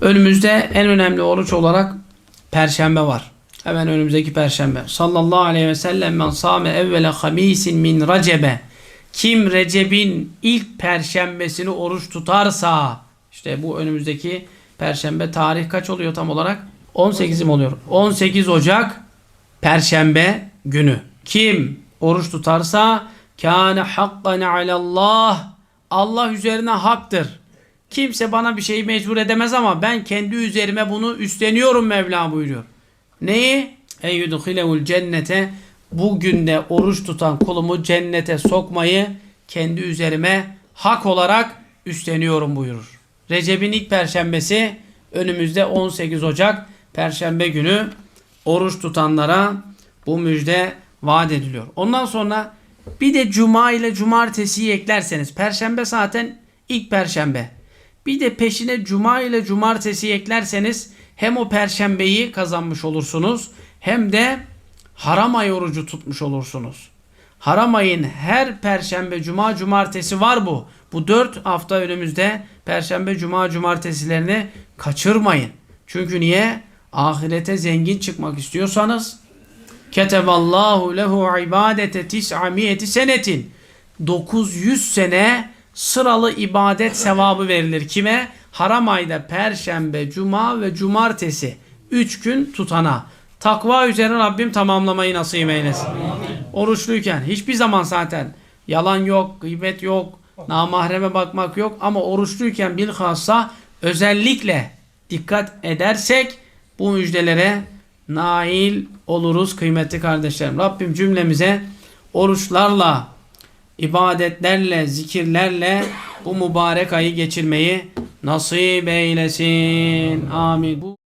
Önümüzde en önemli oruç olarak Perşembe var. Hemen önümüzdeki Perşembe. Sallallahu aleyhi ve sellem men sâme evvele hamisin min recebe. Kim Recep'in ilk perşembesini oruç tutarsa işte bu önümüzdeki Perşembe tarih kaç oluyor tam olarak? 18'im oluyor. 18 Ocak Perşembe günü. Kim oruç tutarsa kâne hakkan alallah Allah üzerine haktır. Kimse bana bir şeyi mecbur edemez ama ben kendi üzerime bunu üstleniyorum Mevla buyuruyor. Neyi? Eyyudhilevul cennete bugün de oruç tutan kulumu cennete sokmayı kendi üzerime hak olarak üstleniyorum buyurur. Recep'in ilk perşembesi önümüzde 18 Ocak perşembe günü oruç tutanlara bu müjde vaat ediliyor. Ondan sonra bir de cuma ile cumartesiyi eklerseniz perşembe zaten ilk perşembe. Bir de peşine cuma ile cumartesi eklerseniz hem o perşembeyi kazanmış olursunuz hem de haram ay orucu tutmuş olursunuz. Haram ayın her perşembe, cuma, cumartesi var bu. Bu dört hafta önümüzde perşembe, cuma, cumartesilerini kaçırmayın. Çünkü niye? Ahirete zengin çıkmak istiyorsanız Keteballahu lehu ibadete tis'amiyeti senetin 900 sene sıralı ibadet sevabı verilir. Kime? Haram ayda perşembe, cuma ve cumartesi 3 gün tutana. Takva üzere Rabbim tamamlamayı nasip eylesin. Oruçluyken hiçbir zaman zaten yalan yok, gıybet yok, namahreme bakmak yok ama oruçluyken bilhassa özellikle dikkat edersek bu müjdelere nail oluruz kıymetli kardeşlerim. Rabbim cümlemize oruçlarla, ibadetlerle, zikirlerle bu mübarek ayı geçirmeyi nasip eylesin. Amin.